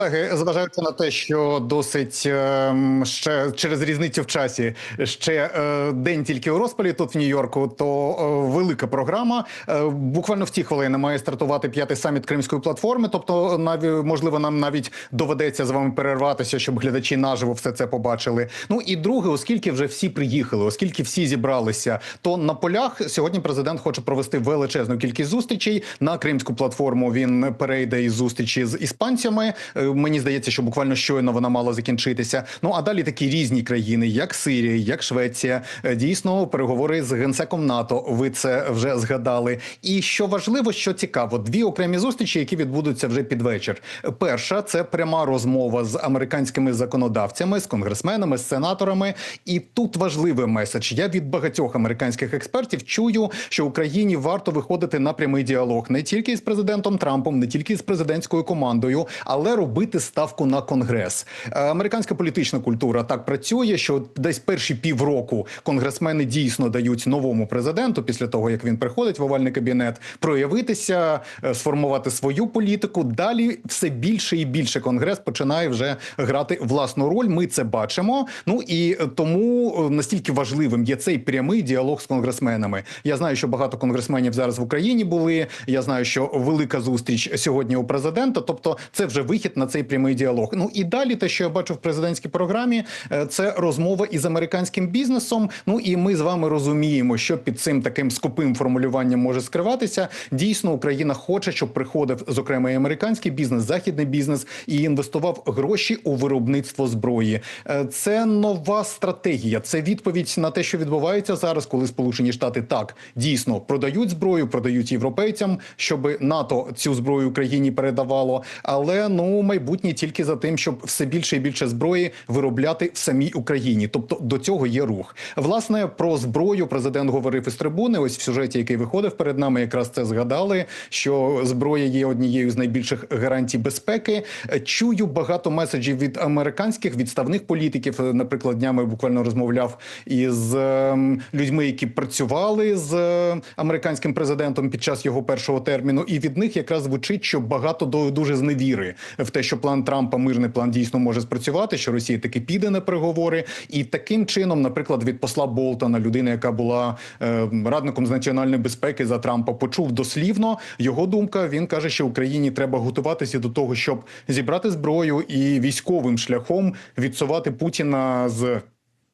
Колеги, зважаючи на те, що досить ем, ще через різницю в часі ще е, день тільки у розпалі тут в Нью-Йорку, то е, велика програма. Е, буквально в ці хвилини має стартувати п'ятий саміт Кримської платформи. Тобто, наві, можливо, нам навіть доведеться з вами перерватися, щоб глядачі наживо все це побачили. Ну і друге, оскільки вже всі приїхали, оскільки всі зібралися, то на полях сьогодні президент хоче провести величезну кількість зустрічей на Кримську платформу. Він перейде із зустрічі з іспанцями. Мені здається, що буквально щойно вона мала закінчитися. Ну а далі такі різні країни, як Сирія, як Швеція, Е, дійсно переговори з генсеком НАТО. Ви це вже згадали. І що важливо, що цікаво, дві окремі зустрічі, які відбудуться вже під вечір. Перша це пряма розмова з американськими законодавцями, з конгресменами, з сенаторами. І тут важливий меседж. Я від багатьох американських експертів чую, що Україні варто виходити на прямий діалог не тільки з президентом Трампом, не тільки з президентською командою, але робити ставку на конгрес. Е, Американська політична культура так працює, що десь перші півроку конгресмени дійсно дають новому президенту після того, як він приходить в овальний кабінет, проявитися, е, сформувати свою політику. Далі все більше і більше конгрес починає вже грати власну роль. Ми це бачимо. Ну і е, тому настільки важливим є цей прямий діалог з конгресменами. Я знаю, що багато конгресменів зараз в Україні були. Я знаю, що велика зустріч сьогодні у президента. Тобто, це вже вихід на цей прямий діалог. Ну і далі, те, що я бачу в президентській програмі, е, це розмова із американським бізнесом. Ну і ми з вами розуміємо, що під цим таким скупим формулюванням може скриватися. Дійсно, Україна хоче, щоб приходив зокрема і американський бізнес, західний бізнес і інвестував гроші у виробництво зброї. Е, Це нова стратегія. Це відповідь на те, що відбувається зараз, коли Сполучені Штати так дійсно продають зброю, продають європейцям, щоб НАТО цю зброю Україні передавало. Але ну майбутнє тільки за тим, щоб все більше і більше зброї виробляти в самій Україні. Тобто до цього є рух. Власне про зброю президент говорив із трибуни. Ось в сюжеті, який виходив перед нами, якраз це згадали. Що зброя є однією з найбільших гарантій безпеки. Чую багато меседжів від американських відставних політиків. Наприклад, днями буквально розмовляв із ем, людьми, які працювали з е, американським президентом під час його першого терміну, і від них якраз звучить, що багато дуже зневіри в те, що план Трампа мирний план дійсно може спрацювати, що Росія таки піде на переговори, і таким чином, наприклад, від посла Болтона, людина, яка була е, радником з національної безпеки за Трампа, почув дослівно його думка. Він каже, що Україні треба готуватися до того, щоб зібрати зброю і військовим шляхом відсувати Путіна з.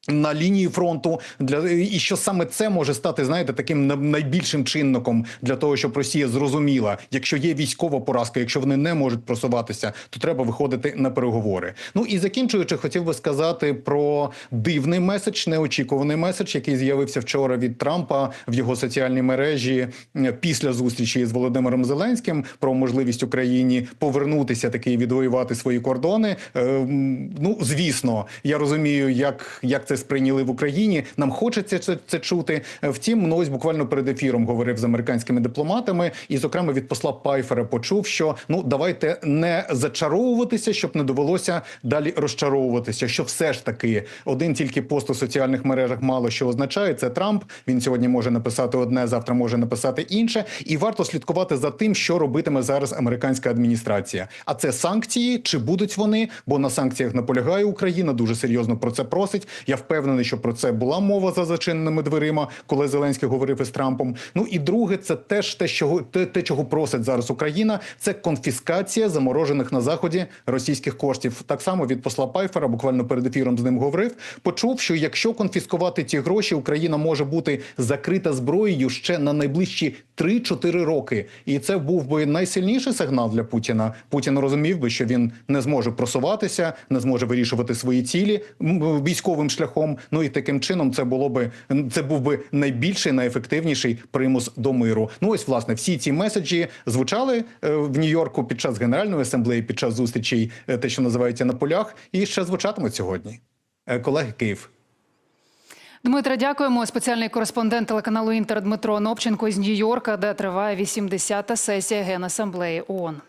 На лінії фронту для і що саме це може стати, знаєте, таким на- найбільшим чинником для того, щоб Росія зрозуміла, якщо є військова поразка, якщо вони не можуть просуватися, то треба виходити на переговори. Ну і закінчуючи, хотів би сказати про дивний меседж, неочікуваний меседж, який з'явився вчора від Трампа в його соціальній мережі е, після зустрічі з Володимиром Зеленським про можливість Україні повернутися таки відвоювати свої кордони. Е, Ну звісно, я розумію, як, як це сприйняли в Україні. Нам хочеться це, це чути. Е, Втім, ну ось буквально перед ефіром говорив з американськими дипломатами, і, зокрема, від посла Пайфера почув, що ну давайте не зачаровуватися, щоб не довелося далі розчаровуватися. Що все ж таки один тільки пост у соціальних мережах мало що означає. Це Трамп. Він сьогодні може написати одне, завтра може написати інше, і варто слідкувати за тим, що робитиме зараз американська адміністрація. А це санкції, чи будуть вони? Бо на санкціях наполягає Україна. Дуже серйозно про це просить. Я впевнений, що про це була мова за зачиненими дверима, коли Зеленський говорив із Трампом. Ну і друге, це теж те, що те, те, чого просить зараз Україна, це конфіскація заморожених на заході російських коштів. Так само від посла Пайфера, буквально перед ефіром з ним говорив. Почув, що якщо конфіскувати ті гроші, Україна може бути закрита зброєю ще на найближчі 3-4 роки. І це був би найсильніший сигнал для Путіна. Путін розумів би, що він не зможе просуватися, не зможе вирішувати свої цілі військовим шляхом. Ну і таким чином це було би це був би найбільший, найефективніший примус до миру. Ну ось власне всі ці меседжі звучали е, в Нью-Йорку під час генеральної асамблеї, під час зустрічей, е, те, що називається на полях, і ще звучатимуть сьогодні. Е, Колеги Київ. Дмитре, дякуємо. Спеціальний кореспондент телеканалу Інтер Дмитро Нопченко з Нью-Йорка, де триває 80-та сесія Генасамблеї ООН.